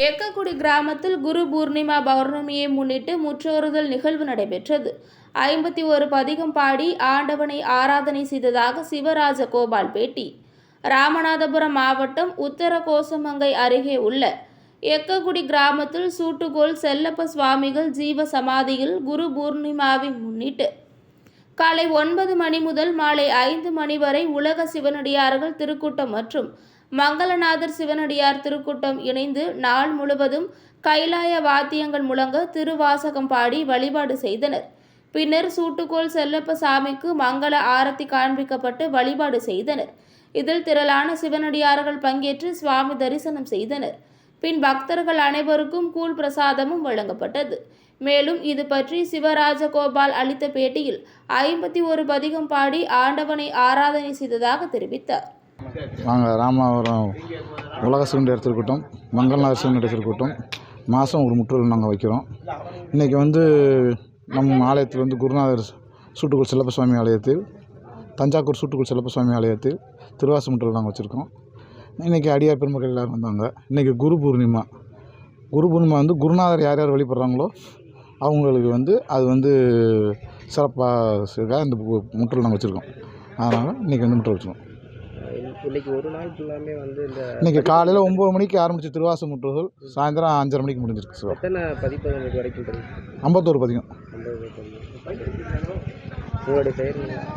கிராமத்தில் குரு பூர்ணிமா பௌர்ணமியை முன்னிட்டு முற்றோறுதல் நிகழ்வு நடைபெற்றது. ஐம்பத்தி ஒரு பதிகம் பாடி ஆண்டவனை ஆராதனை செய்ததாக சிவராஜ கோபால் பேட்டி. ராமநாதபுரம் மாவட்டம் உத்தர கோசமங்கை அருகே உள்ள எக்ககுடி கிராமத்தில் சூட்டுகோல் செல்லப்ப சுவாமிகள் ஜீவ சமாதியில் குரு பூர்ணிமாவை முன்னிட்டு காலை ஒன்பது மணி முதல் மாலை ஐந்து மணி வரை உலக சிவனடியார்கள் திருக்கூட்டம் மற்றும் மங்களநாதர் சிவனடியார் திருக்கூட்டம் இணைந்து நாள் முழுவதும் கைலாய வாத்தியங்கள் முழங்க திருவாசகம் பாடி வழிபாடு செய்தனர். பின்னர் சூட்டுக்கோள் செல்லப்ப சாமிக்கு மங்கள ஆரத்தி காண்பிக்கப்பட்டு வழிபாடு செய்தனர். இதில் திரளான சிவனடியார்கள் பங்கேற்று சுவாமி தரிசனம் செய்தனர். பின் பக்தர்கள் அனைவருக்கும் கூழ் பிரசாதமும் வழங்கப்பட்டது. மேலும் இது பற்றி சிவராஜ கோபால் அளித்த பேட்டியில் ஐம்பத்தி ஒரு பதிகம் பாடி ஆண்டவனை ஆராதனை செய்ததாக தெரிவித்தார். நாங்கள் ராமாவரம் உலக சிவனுடைய திருக்கூட்டம் மங்கள்நாதர் சிவனுடைய திருக்கூட்டம் மாதம் ஒரு முற்றல் நாங்கள் வைக்கிறோம். இன்றைக்கி வந்து நம் ஆலயத்தில் வந்து குருநாதர் சூட்டுக்குள் சிலப்பசுவாமி ஆலயத்தில் தஞ்சாவூர் சூட்டுக்குள் சிலப்பசுவாமி ஆலயத்தில் திருவாசுமுற்றல் நாங்கள் வச்சுருக்கோம். இன்றைக்கி அடியார் பெருமக்கள் எல்லோரும் வந்தாங்க. இன்றைக்கி குரு பூர்ணிமா. குரு பூர்ணிமா வந்து குருநாதர் யார் யார் வழிபடுறாங்களோ அவங்களுக்கு வந்து அது வந்து சிறப்பாக இந்த முற்றல் நாங்கள் வச்சுருக்கோம். அதனால் இன்றைக்கி வந்து முற்றல் வச்சுருக்கோம். இன்னைக்கு ஒரு நாள் ஃபுல்லாமே வந்து இந்த இன்றைக்கி காலையில் ஒம்பது மணிக்கு ஆரம்பித்த திருவாசு முற்றுகள் சாயந்தரம் அஞ்சரை மணிக்கு முடிஞ்சிருக்கு சார் எத்தனை பதிப்பகம் இது வரைக்கும் ஐம்பத்தோரு பதிகம். உங்களுடைய பெயர்?